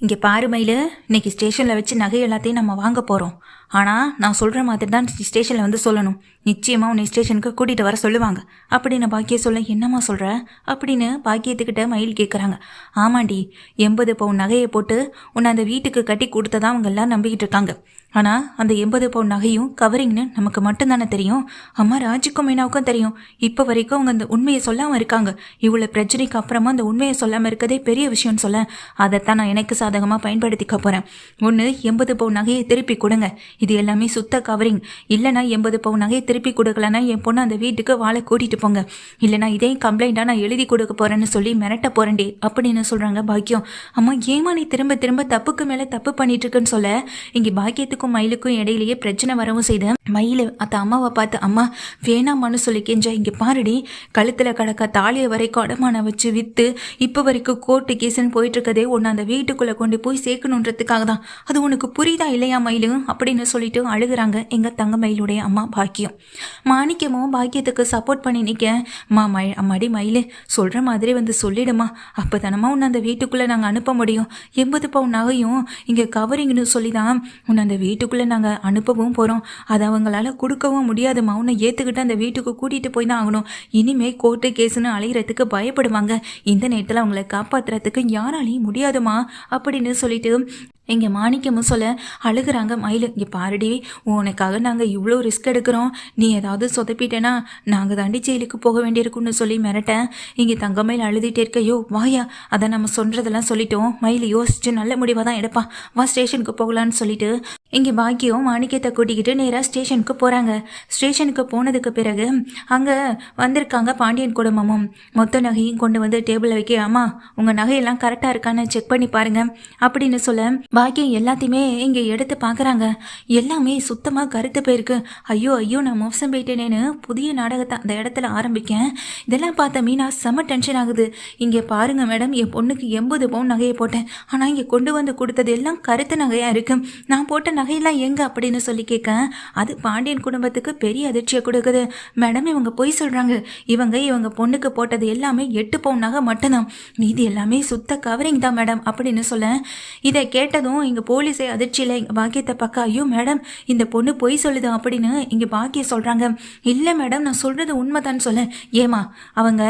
இங்கே பாரு மயில் இன்னைக்கு ஸ்டேஷனில் வச்சு நகை எல்லாத்தையும் நம்ம வாங்க போகிறோம் ஆனால் நான் சொல்கிற மாதிரி தான் ஸ்டேஷனில் வந்து சொல்லணும். நிச்சயமாக உன்னை ஸ்டேஷனுக்கு கூட்டிகிட்டு வர சொல்லுவாங்க. அப்படின்னு பாக்கிய சொல்ல என்னம்மா சொல்கிற அப்படின்னு பாக்கியத்துக்கிட்ட மயில் கேட்குறாங்க ஆமாண்டி எண்பது பவுன் நகையை போட்டு உன்னை அந்த வீட்டுக்கு கட்டி கொடுத்ததான் அவங்க எல்லாம் நம்பிக்கிட்டு இருக்காங்க. ஆனால் அந்த எண்பது பவுன் நகையும் கவரிங்னு நமக்கு மட்டும்தானே தெரியும்? அம்மா ராஜுக்கும் மீனாவுக்கும் தெரியும். இப்போ வரைக்கும் அவங்க அந்த உண்மையை சொல்லாமல் இருக்காங்க. இவ்வளோ பிரச்சனைக்கு அப்புறமா அந்த உண்மையை சொல்லாமல் இருக்கதே பெரிய விஷயம்னு சொல்ல. அதைத்தான் நான் எனக்கு சாதகமாக பயன்படுத்திக்க போகிறேன் ஒன்று எண்பது பவுன் நகையை திருப்பி கொடுங்க. இது எல்லாமே சுத்த கவரிங். இல்லைனா எண்பது பவுன் நகையை திருப்பி கொடுக்கலன்னா என் பொண்ணு அந்த வீட்டுக்கு வாழை கூட்டிகிட்டு போங்க. இல்லைனா இதே கம்ப்ளைண்ட்டாக நான் எழுதி கொடுக்க போகிறேன்னு சொல்லி மிரட்ட போகிறேன்டே அப்படின்னு சொல்கிறாங்க பாக்கியம். அம்மா ஏமா நீ திரும்ப திரும்ப தப்புக்கு மேலே தப்பு பண்ணிட்டு இருக்குன்னு சொல்ல? இங்கே பாக்கியத்துக்கு மயிலுக்கும் இடையிலேயே பிரச்சனை வரவும் செய்த மயில் அந்த அம்மாவை பார்த்து அம்மா வேணாமான்னு சொல்லி கெஞ்சா இங்கே பாருடி கழுத்தில் கடக்க தாலியை வரைக்கும் அடமானம் வச்சு விற்று இப்போ வரைக்கும் கோர்ட்டு கேஸ்ன்னு போயிட்டு இருக்கதே உன்னை அந்த வீட்டுக்குள்ளே கொண்டு போய் சேர்க்கணுன்றதுக்காக தான். அது உனக்கு புரியுதா இல்லையா மயிலு? அப்படின்னு சொல்லிட்டு அழுகுறாங்க எங்கள் தங்க மயிலுடைய அம்மா பாக்கியம். மாணிக்கமும் பாக்கியத்துக்கு சப்போர்ட் பண்ணி நிற்க மா மழை அம்மாடி மயிலு சொல்கிற மாதிரி வந்து சொல்லிடுமா அப்போ தானம்மா உன்னை அந்த வீட்டுக்குள்ளே நாங்கள் அனுப்ப முடியும். எண்பது பவுன் நகையும் இங்கே கவரிங்னு சொல்லி தான் உன்னை அந்த வீட்டுக்குள்ளே நாங்கள் அனுப்பவும் போகிறோம் அதை அவங்களால கொடுக்கவும் முடியாதும்மா மௌனை ஏற்றுக்கிட்டு அந்த வீட்டுக்கு கூட்டிகிட்டு போய் தான் ஆகணும். இனிமேல் கோர்ட்டு கேஸுன்னு அலையிறதுக்கு பயப்படுவாங்க. இந்த நேரத்தில் அவங்கள காப்பாற்றுறதுக்கு யாராலையும் முடியாதுமா? அப்படின்னு சொல்லிட்டு எங்கள் மாணிக்கமும் சொல்ல அழுகுறாங்க மயில் இங்கே பாருடி உனக்காக நாங்கள் இவ்வளோ ரிஸ்க் எடுக்கிறோம். நீ ஏதாவது சொதப்பிட்டேன்னா நாங்கள் தாண்டி ஜெயிலுக்கு போக வேண்டியிருக்குன்னு சொல்லி மிரட்டேன். இங்கே தங்கமயில் அழுதுகிட்டே இருக்க யோ வாயா அதை நம்ம சொல்கிறதெல்லாம் சொல்லிட்டோம். மயில் யோசிச்சு நல்ல முடிவாக தான் எடுப்பா. வா ஸ்டேஷனுக்கு போகலான்னு சொல்லிட்டு. இங்கே பாக்கியம் மாணிக்கத்தை கூட்டிக்கிட்டு நேராக ஸ்டேஷனுக்கு போகிறாங்க ஸ்டேஷனுக்கு போனதுக்கு பிறகு அங்கே வந்திருக்காங்க பாண்டியன் குடும்பமும். மொத்த நகையும் கொண்டு வந்து டேபிளில் வைக்க அம்மா உங்கள் நகையெல்லாம் கரெக்டாக இருக்கான்னு செக் பண்ணி பாருங்க. அப்படின்னு சொல்ல பாக்கியம் எல்லாத்தையுமே இங்கே எடுத்து பார்க்குறாங்க எல்லாமே சுத்தமாக கருத்து போயிருக்கு. ஐயோ ஐயோ நான் மோசம் போயிட்டேனேன்னு புதிய நாடகத்தை அந்த இடத்துல ஆரம்பிக்கேன். இதெல்லாம் பார்த்த மீனா செம்ம டென்ஷன் ஆகுது. இங்கே பாருங்க மேடம் என் பொண்ணுக்கு எண்பது பவுன் நகையை போட்டேன். ஆனால் இங்கே கொண்டு வந்து கொடுத்தது எல்லாம் கருத்து நகையாக இருக்கும் நான் போட்ட நகையெல்லாம் எங்கே அப்படின்னு சொல்லி கேட்க அது பாண்டியன் குடும்பத்துக்கு பெரிய அதிர்ச்சியை கொடுக்குது. மேடம் இவங்க பொய் சொல்கிறாங்க இவங்க இவங்க பொண்ணுக்கு போட்டது எல்லாமே எட்டு பவுன் நகை மட்டும்தான். மீதி எல்லாமே சுத்த கவரிங் தான் மேடம் அப்படின்னு சொல்ல இதை கேட்டதும் இங்கே போலீஸே அதிர்ச்சியில் எங்கள் பாக்கியத்தை பக்கா ஐயோ மேடம் இந்த பொண்ணு பொய் சொல்லுது அப்படின்னு இங்கே பாக்கிய சொல்கிறாங்க இல்லை மேடம் நான் சொல்கிறது உண்மைதான் சொல்ல. ஏமா அவங்க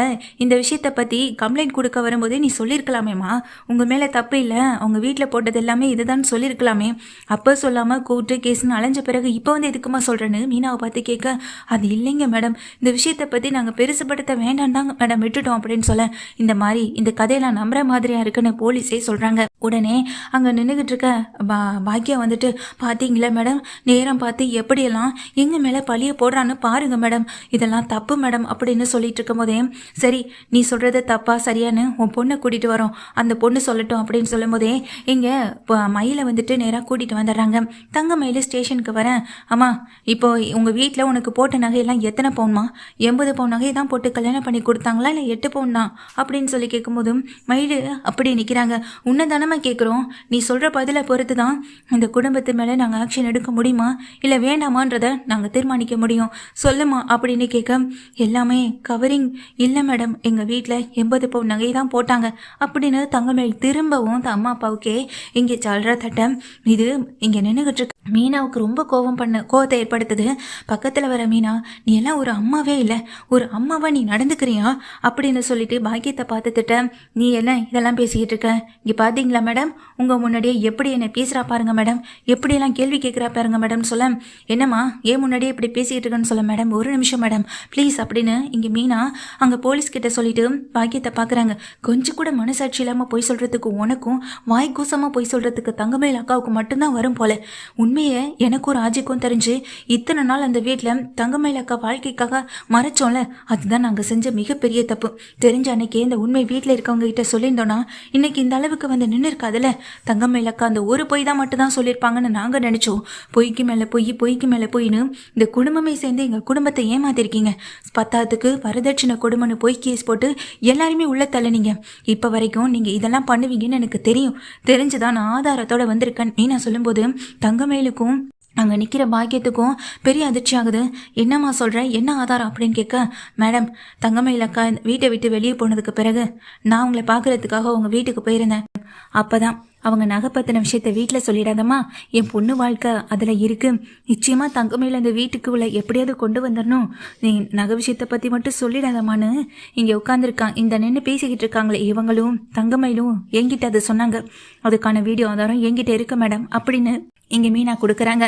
இந்த விஷயத்தை பற்றி கம்ப்ளைண்ட் கொடுக்க வரும்போதே நீ சொல்லியிருக்கலாமேம்மா? உங்கள் மேலே தப்பு இல்லை. அவங்க வீட்டில் போட்டது எல்லாமே இதுதான் சொல்லியிருக்கலாமே. அப்போ சொல்லாமல் கூப்பிட்டு கேஸ்னு அலைஞ்ச பிறகு இப்போ வந்து எதுக்குமா சொல்கிறேன்னு மீனாவை பார்த்து கேட்க அது இல்லைங்க மேடம். இந்த விஷயத்தை பற்றி நாங்கள் பெருசுப்படுத்த வேண்டாம் தாங்க மேடம் விட்டுட்டோம் அப்படின்னு சொல்ல. இந்த மாதிரி இந்த கதையை நான் நம்புற மாதிரியா இருக்குன்னு போலீஸே சொல்கிறாங்க உடனே அங்கே நின்று இருக்க பா பாக்கியா வந்துட்டு பார்த்தீங்களா மேடம்? நேரம் பார்த்து எப்படியெல்லாம் எங்கள் மேலே பழிய போடுறான்னு பாருங்க மேடம். இதெல்லாம் தப்பு மேடம் அப்படின்னு சொல்லிட்டு இருக்கும்போதே சரி நீ சொல்கிறது தப்பா சரியான்னு உன் பொண்ணை கூட்டிகிட்டு வரோம். அந்த பொண்ணு சொல்லட்டும் அப்படின்னு சொல்லும் போதே இங்கே மயிலை வந்துட்டு நேராக கூட்டிகிட்டு வந்துடுறாங்க. தங்க மயில் ஸ்டேஷனுக்கு வரேன். ஆமாம் இப்போ உங்கள் வீட்டில் உனக்கு போட்ட நகையெல்லாம் எத்தனை பவுன்மா? எண்பது பவுன் நகை தான் போட்டு கல்யாணம் பண்ணி கொடுத்தாங்களா? இல்லை எட்டு பவுன் தான் அப்படின்னு சொல்லி கேட்கும்போதும் மயில் அப்படி நிற்கிறாங்க உன்னை தானம்மா கேட்குறோம் நீ சொல்கிற பதிலை பொறுத்து தான் இந்த குடும்பத்து மேலே நாங்கள் ஆக்ஷன் எடுக்க முடியுமா? இல்லை வேண்டாமான்றதை நாங்கள் தீர்மானிக்க முடியும். சொல்லுமா அப்படின்னு கேட்க எல்லாமே கவரிங் இல்லை மேடம் எங்கள் வீட்டில் எண்பது பவுன் நகை தான் போட்டாங்க. அப்படின்னு தங்கமேல் திரும்பவும் அம்மா அப்பாவுக்கே இங்கே சல்ற தட்டம் இது இங்கே நின்றுகிட்டு இருக்கு. மீனாவுக்கு ரொம்ப கோபம் பண்ண கோவத்தை ஏற்படுத்துது. பக்கத்தில் வர மீனா நீ எல்லாம் ஒரு அம்மாவே இல்லை. ஒரு அம்மாவா நீ நடந்துக்கிறியா? அப்படின்னு சொல்லிட்டு பாக்கியத்தை பார்த்துக்கிட்ட நீ எல்லாம் இதெல்லாம் பேசிக்கிட்டு இருக்க? இங்கே பார்த்தீங்களா மேடம்? உங்கள் முன்னாடியே எப்படி என்னை பேசுகிறா பாருங்க மேடம். எப்படியெல்லாம் கேள்வி கேட்குறா பாருங்க மேடம் சொல்ல. என்னம்மா ஏன் முன்னாடியே இப்படி பேசிக்கிட்டு இருக்கேன்னு சொல்ல மேடம். ஒரு நிமிஷம் மேடம். ப்ளீஸ் அப்படின்னு இங்கே மீனா அங்கே போலீஸ் கிட்ட சொல்லிட்டு பாக்கியத்தை பார்க்குறாங்க கொஞ்சம் கூட மனசாட்சி இல்லாமல் போய் சொல்கிறதுக்கு உனக்கும் வாய் கூசமாக போய் சொல்கிறதுக்கு தங்கமேல் அக்காவுக்கு மட்டும்தான் வரும் போல. உண்மையை எனக்கும் ராஜிக்கும் தெரிஞ்சு இத்தனை நாள் அந்த வீட்டில் தங்கமயில் அக்கா வாழ்க்கைக்காக மறைச்சோம்ல அதுதான் நாங்கள் செஞ்ச மிகப்பெரிய தப்பு. தெரிஞ்ச அன்னைக்கே இந்த உண்மை வீட்டில் இருக்கவங்க கிட்ட சொல்லியிருந்தோன்னா இன்னைக்கு இந்த அளவுக்கு வந்து நின்று இருக்காதுல்ல தங்கமேல் அக்கா அந்த ஒரு பொய் தான் மட்டும் தான் சொல்லியிருப்பாங்கன்னு நாங்கள் நினச்சோம். பொய்க்கு மேலே பொய் பொய்க்கு மேலே பொய்னு இந்த குடும்பமே சேர்ந்து எங்கள் குடும்பத்தை ஏமாத்திருக்கீங்க. பத்தாத்துக்கு வரதட்சணை கொடுமைன்னு பொய் கேஸ் போட்டு எல்லாருமே உள்ள தள்ளனீங்க. இப்போ வரைக்கும் நீங்கள் இதெல்லாம் பண்ணுவீங்கன்னு எனக்கு தெரியும். தெரிஞ்சுதான் நான் ஆதாரத்தோட வந்திருக்கேன். நான் சொல்லும்போது தங்கமேலுக்கும் அங்கே நிற்கிற பாக்கியத்துக்கும் பெரிய அதிர்ச்சி ஆகுது. என்னம்மா சொல்கிற என்ன ஆதாரம் அப்படின்னு கேட்க மேடம் தங்கமயில் அக்கா வீட்டை விட்டு வெளியே போனதுக்கு பிறகு நான் உங்களை பார்க்குறதுக்காக உங்கள் வீட்டுக்கு போயிருந்தேன். அப்போ தான் அவங்க நகை பற்றின விஷயத்த வீட்டில் சொல்லிடாதம்மா. என் பொண்ணு வாழ்க்கை அதில் இருக்கு. நிச்சயமாக தங்கமையில் அந்த வீட்டுக்கு உள்ள எப்படியாவது கொண்டு வந்துடணும். நீ நகை விஷயத்தை பற்றி மட்டும் சொல்லிடாதம்மான்னு இங்கே உட்காந்துருக்கான் இந்த நின்று பேசிக்கிட்டு இருக்காங்களே இவங்களும் தங்கமயிலும். என்கிட்ட அதை சொன்னாங்க. அதுக்கான வீடியோ ஆதாரம் என்கிட்ட இருக்கு மேடம் அப்படின்னு இங்கே மீனா கொடுக்குறாங்க.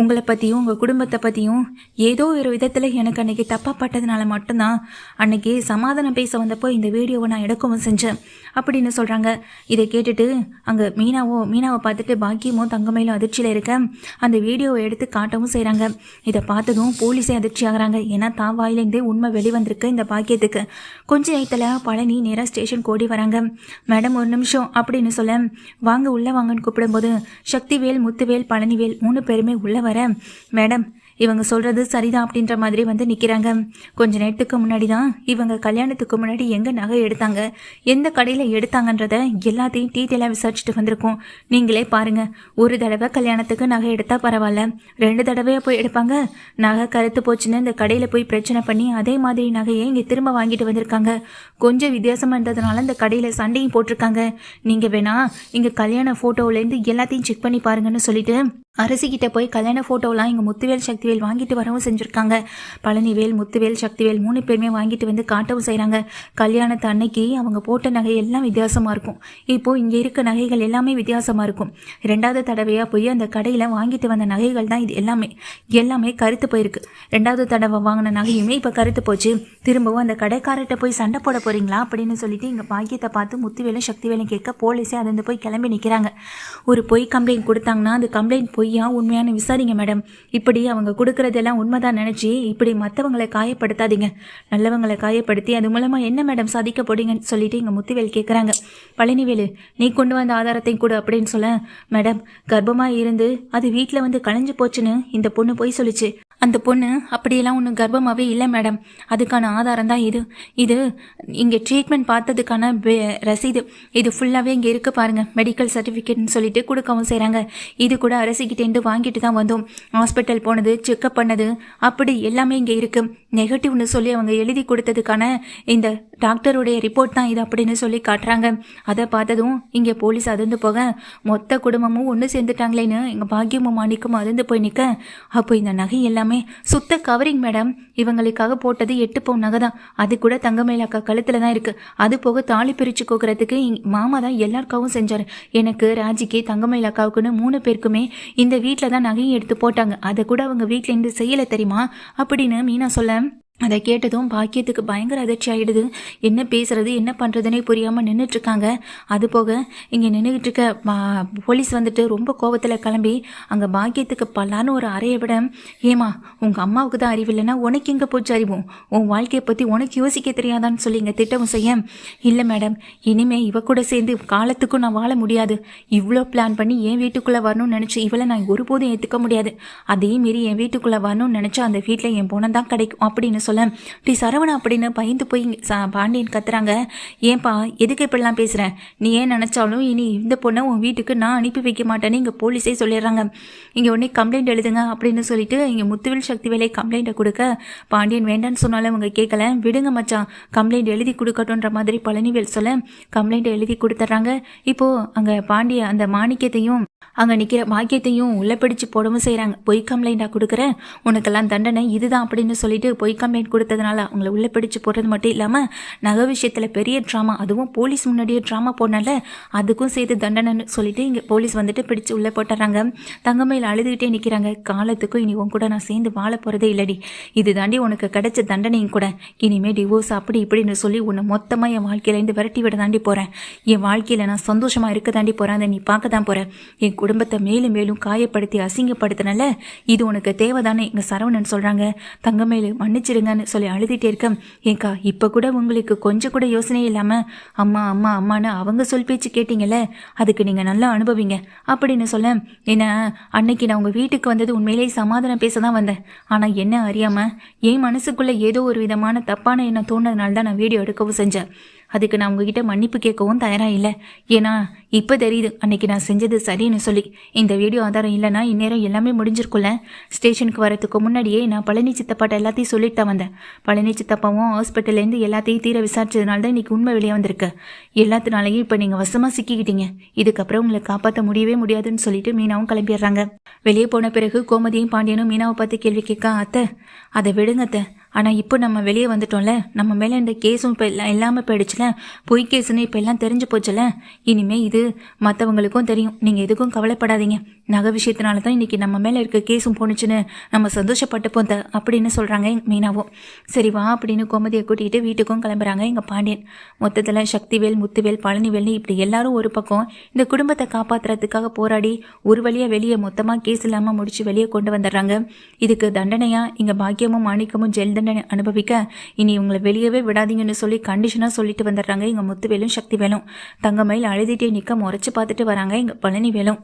உங்களை பற்றியும் உங்கள் குடும்பத்தை பற்றியும் ஏதோ ஒரு விதத்தில் எனக்கு அன்றைக்கி தப்பாக பட்டதுனால மட்டும்தான் அன்றைக்கி சமாதானம் பேச வந்தப்போ இந்த வீடியோவை நான் எடுக்கவும் செஞ்சேன். அப்படின்னு சொல்கிறாங்க இதை கேட்டுட்டு அங்கே மீனாவோ மீனாவை பார்த்துட்டு பாக்கியமோ தங்கமையிலும் அதிர்ச்சியில் இருக்க அந்த வீடியோவை எடுத்து காட்டவும் செய்கிறாங்க இதை பார்த்ததும் போலீஸே அதிர்ச்சி ஆகுறாங்க. ஏன்னா தான் வாயிலேருந்தே உண்மை வெளிவந்திருக்கு இந்த பாக்கியத்துக்கு. கொஞ்ச நேரத்தில் பழனி நேராக ஸ்டேஷன் கோடி வராங்க. மேடம் ஒரு நிமிஷம் அப்படின்னு சொல்ல வாங்க உள்ளே வாங்கன்னு கூப்பிடும்போது சக்திவேல் முத்துவேல் பழனிவேல் மூணு பேருமே உள்ளே வர. மேடம் இவங்க சொல்கிறது சரிதான் அப்படின்ற மாதிரி வந்து நிற்கிறாங்க கொஞ்ச நேரத்துக்கு முன்னாடி தான் இவங்க கல்யாணத்துக்கு முன்னாடி எங்கே நகை எடுத்தாங்க எந்த கடையில் எடுத்தாங்கன்றத எல்லாத்தையும் டீட்டெயிலாக விசாரிச்சுட்டு வந்திருக்கோம். நீங்களே பாருங்கள் ஒரு தடவை கல்யாணத்துக்கு நகை எடுத்தால் பரவாயில்ல ரெண்டு தடவையாக போய் எடுப்பாங்க. நகை கருத்து போச்சுன்னு இந்த கடையில் போய் பிரச்சனை பண்ணி அதே மாதிரி நகையை இங்கே திரும்ப வாங்கிட்டு வந்திருக்காங்க. கொஞ்சம் வித்தியாசமாக இருந்ததுனால இந்த கடையில் சண்டையும் போட்டிருக்காங்க. நீங்கள் வேணா இங்கே கல்யாண ஃபோட்டோவிலேருந்து எல்லாத்தையும் செக் பண்ணி பாருங்கன்னு சொல்லிட்டு அரசிக்கிட்ட போய் கல்யாண ஃபோட்டோலாம் இங்கே முத்துவேல் சக்திவேல் வாங்கிட்டு வரவும் செஞ்சுருக்காங்க. பழனிவேல் முத்துவேல் சக்திவேல் மூணு பேருமே வாங்கிட்டு வந்து காட்டவும் செய்கிறாங்க கல்யாணத்து அன்னைக்கு அவங்க போட்ட நகை எல்லாம் வித்தியாசமாக இருக்கும். இப்போது இங்கே இருக்க நகைகள் எல்லாமே வித்தியாசமாக இருக்கும். ரெண்டாவது தடவையாக போய் அந்த கடையில் வாங்கிட்டு வந்த நகைகள் தான் இது எல்லாமே. எல்லாமே கருத்து போயிருக்கு. ரெண்டாவது தடவை வாங்கின நகையுமே இப்போ கருத்து போச்சு. திரும்பவும் அந்த கடைக்காரர்கிட்ட போய் சண்டை போட போகிறீங்களா அப்படின்னு சொல்லிட்டு இங்கே பாக்கியத்தை பார்த்து முத்துவேலும் சக்திவேலும் கேட்க போலீஸே அதிர்ந்து போய் கிளம்பி நிற்கிறாங்க ஒரு பொய் கம்ப்ளைண்ட் கொடுத்தாங்கன்னா அந்த கம்ப்ளைண்ட் பொய்யா உண்மையானு விசாரிங்க மேடம். இப்படி அவங்க கொடுக்கறதெல்லாம் உண்மைதான் நினச்சி இப்படி மற்றவங்களை காயப்படுத்தாதீங்க. நல்லவங்களை காயப்படுத்தி அது மூலமாக என்ன மேடம் சாதிக்க போறீங்கன்னு சொல்லிட்டு இங்கே முத்துவேல் கேட்குறாங்க பழனிவேலு நீ கொண்டு வந்த ஆதாரத்தையும் கூட அப்படின்னு சொல்ல மேடம் கர்ப்பமாக இருந்து அது வீட்டில் வந்து களைஞ்சு போச்சுன்னு இந்த பொண்ணு போய் சொல்லிச்சு. அந்த பொண்ணு அப்படியெல்லாம் ஒன்றும் கர்ப்பமாகவே இல்லை மேடம். அதுக்கான ஆதாரம் தான் இது. இது இங்கே ட்ரீட்மெண்ட் பார்த்ததுக்கான ரசீது. இது ஃபுல்லாகவே இங்கே இருக்குது பாருங்கள் மெடிக்கல் சர்டிஃபிகேட்னு சொல்லிட்டு கொடுக்கவும் செய்கிறாங்க இது கூட அரசிக்கிட்டேருந்து வாங்கிட்டு தான் வந்தோம். ஹாஸ்பிட்டல் போனது செக்கப் பண்ணது அப்படி எல்லாமே இங்கே இருக்குது நெகட்டிவ்னு சொல்லி அவங்க எழுதி கொடுத்ததுக்கான இந்த டாக்டருடைய ரிப்போர்ட் தான் இது அப்படின்னு சொல்லி காட்டுறாங்க. அதை பார்த்ததும் இங்கே போலீஸ் அதிர்ந்து போக மொத்த குடும்பமும் ஒன்று சேர்ந்துட்டாங்களேன்னு எங்கள் பாக்கியமும் மாணிக்கும் அதிர்ந்து போய் நிற்க அப்போ இந்த நகை எல்லாமே சுத்த கவரிங் மேடம். இவங்களுக்காக போட்டது எட்டு பவுன் நகை தான். அது கூட தங்கமேல அக்கா கழுத்தில் தான் இருக்குது அது போக தாலி பிரித்து கோக்குறதுக்கு மாமா தான் எல்லாருக்காகவும் செஞ்சார். எனக்கு ராஜிக்கு தங்கமேல அக்காவுக்குன்னு மூணு பேருக்குமே இந்த வீட்டில் தான் நகையும் எடுத்து போட்டாங்க. அதை கூட அவங்க வீட்டிலேருந்து செய்யலை தெரியுமா? அப்படின்னு மீனா சொல்ல அதை கேட்டதும் பாக்கியத்துக்கு பயங்கர அதிர்ச்சி ஆயிடுது. என்ன பேசுறது என்ன பண்ணுறதுனே புரியாமல் நின்றுட்டுருக்காங்க அது போக இங்கே நின்றுக்கிட்டு இருக்க போலீஸ் வந்துட்டு ரொம்ப கோபத்தில் கிளம்பி அங்கே பாக்கியத்துக்கு பல்லான்னு ஒரு அறையை விட ஏமா உங்கள் அம்மாவுக்கு தான் அறிவு இல்லைன்னா உனக்கு எங்கே போச்சு அறிவும் உன் வாழ்க்கையை பற்றி உனக்கு யோசிக்க தெரியாதான்னு சொல்லி இங்கே திட்டவும் செய்ய. இல்லை மேடம். இனிமே இவ கூட சேர்ந்து காலத்துக்கும் நான் வாழ முடியாது. இவ்வளோ பிளான் பண்ணி என் வீட்டுக்குள்ளே வரணும்னு நினச்சி இவளை நான் ஒருபோதும் ஏற்றுக்க முடியாது. அதே மீறி என் வீட்டுக்குள்ளே வரணும்னு நினச்சா அந்த வீட்டில் என் பொண்ணு தான் கிடைக்கும் அப்படின்னு சொல்ல டி சரவணா அப்படின்னு பயந்து போய் பாண்டியன் கத்துறாங்க. ஏன்பா எதுக்கு இப்படிலாம் பேசுகிறேன் நீ ஏன் நினச்சாலும் இனி இந்த பொண்ணை உன் வீட்டுக்கு நான் அனுப்பி வைக்க மாட்டேன்னு இங்கே போலீஸே சொல்லிடுறாங்க. இங்கே உடனே கம்ப்ளைண்ட் எழுதுங்க அப்படின்னு சொல்லிட்டு இங்கே முத்துவில் சக்தி வேலை கம்ப்ளைண்ட்டை கொடுக்க பாண்டியன் வேண்டான்னு சொன்னாலும் அவங்க கேட்கல. விடுங்க மச்சான் கம்ப்ளைண்ட் எழுதி கொடுக்கட்டுன்ற மாதிரி பழனிவேல் சொல்ல கம்ப்ளைண்ட் எழுதி கொடுத்துட்றாங்க. இப்போது அங்கே பாண்டிய அந்த மாணிக்கத்தையும் அங்கே நிற்கிற பாக்கியத்தையும் உள்ள பிடிச்சு போடவும் செய்கிறாங்க பொய் கம்ப்ளைண்ட்டாக கொடுக்குறேன் உனக்கெல்லாம் தண்டனை இதுதான் அப்படின்னு சொல்லிட்டு பொய் கம்ப்ளைண்ட் கொடுத்ததுனால அவங்கள உள்ள பிடிச்சு போடுறது மட்டும் இல்லாமல் நகை விஷயத்தில் பெரிய ட்ராமா அதுவும் போலீஸ் முன்னாடியே ட்ராமா போனால அதுக்கும் சேர்த்து தண்டனைன்னு சொல்லிட்டு இங்கே போலீஸ் வந்துட்டு பிடிச்சு உள்ளே போட்டுறாங்க. தங்கமையில் அழுதுகிட்டே நிற்கிறாங்க காலத்துக்கும் இனி உன் கூட நான் சேர்ந்து வாழ போகிறதே இல்லடி. இது தாண்டி உனக்கு கிடைச்ச தண்டனையும் கூட. இனிமே டிவோர்ஸ் அப்படி இப்படின்னு சொல்லி உன்னை மொத்தமாக என் வாழ்க்கையிலேருந்து விரட்டி விட தாண்டி போகிறேன் என் வாழ்க்கையில் நான் சந்தோஷமாக இருக்க தாண்டி போகிறேன் அதை நீ பார்க்க தான் போகிறேன் என் குடும்பத்தை மேலும் மேலும் காயப்படுத்தி அசிங்கப்படுத்தினால? இது உனக்கு தேவைதானே? எங்கள் சரவணன் சொல்கிறாங்க தங்கமேலு மன்னிச்சிடுங்கன்னு சொல்லி அழுதுகிட்டே இருக்க ஏக்கா இப்போ கூட உங்களுக்கு கொஞ்சம் கூட யோசனையே இல்லாமல் அம்மா அம்மா அம்மான்னு அவங்க சொல் பேச்சு கேட்டீங்கல்ல? அதுக்கு நீங்கள் நல்லா அனுபவிங்க. அப்படின்னு சொல்ல என்ன அன்னைக்கு நான் உங்கள் வீட்டுக்கு வந்தது உண்மையிலேயே சமாதானம் பேச தான் வந்தேன். ஆனால் என்ன அறியாமல் என் மனசுக்குள்ளே ஏதோ ஒரு விதமான தப்பான எண்ணம் தோணுறதுனால தான் நான் வீடியோ எடுக்கவும் செஞ்சேன். அதுக்கு நான் உங்ககிட்ட மன்னிப்பு கேட்கவும் தயாராக இல்லை. ஏன்னா இப்போ தெரியுது அன்னைக்கு நான் செஞ்சது சரின்னு சொல்லி. இந்த வீடியோ ஆதாரம் இல்லைன்னா இந்நேரம் எல்லாமே முடிஞ்சிருக்குல்ல ஸ்டேஷனுக்கு வரதுக்கு முன்னாடியே நான் பழனி சித்தப்பாட்ட எல்லாத்தையும் சொல்லிட்டு தான் வந்தேன். பழனி சித்தப்பாவும் ஹாஸ்பிட்டல்லேருந்து எல்லாத்தையும் தீர விசாரிச்சதுனால தான் இன்னைக்கு உண்மை வெளியே வந்திருக்கு. எல்லாத்தினாலையும் இப்போ நீங்கள் வசமாக சிக்கிக்கிட்டீங்க. இதுக்கப்புறம் உங்களை காப்பாற்ற முடியவே முடியாதுன்னு சொல்லிட்டு மீனாவும் கிளம்பிடுறாங்க. வெளியே போன பிறகு கோமதியும் பாண்டியனும் மீனாவை பார்த்து கேள்வி கேட்க அத்தை அதை விடுங்க அத்தை. ஆனால் இப்போ நம்ம வெளியே வந்துட்டோம்ல நம்ம மேலே இந்த கேஸும் இப்போ எல்லாம் இல்லாமல் போயிடுச்சுல பொய் கேஸுன்னு இப்போ எல்லாம் தெரிஞ்சு போச்சுல இனிமே இது மற்றவங்களுக்கும் தெரியும். நீங்கள் எதுக்கும் கவலைப்படாதீங்க. நகை விஷயத்தினால தான் இன்னைக்கு நம்ம மேலே இருக்க கேஸும் போணுச்சுன்னு நம்ம சந்தோஷப்பட்டுப்போம் த அப்படின்னு சொல்கிறாங்க மீனாவும். சரி வா அப்படின்னு கோமதியை கூட்டிகிட்டு வீட்டுக்கும் கிளம்புறாங்க எங்கள் பாண்டியன். மொத்தத்தில் சக்திவேல் முத்துவேல் பழனிவேல்னு இப்படி எல்லாரும் ஒரு பக்கம் இந்த குடும்பத்தை காப்பாற்றுறதுக்காக போராடி ஒரு வழியாக வெளியே மொத்தமாக கேஸ் இல்லாமல் முடிச்சு வெளியே கொண்டு வந்துடுறாங்க. இதுக்கு தண்டனையாக இங்கே பாக்கியமும் மாணிக்கமும் ஜெல் தண்டனை அனுபவிக்க? இனி இவங்களை வெளியவே விடாதீங்கன்னு சொல்லி கண்டிஷனாக சொல்லிட்டு வந்துடுறாங்க. எங்கள் முத்துவேலும் சக்திவேலும் தங்கமயில் அழுதுகிட்டே நிற்க முறைச்சி பார்த்துட்டு வராங்க. எங்கள் பழனிவேலும்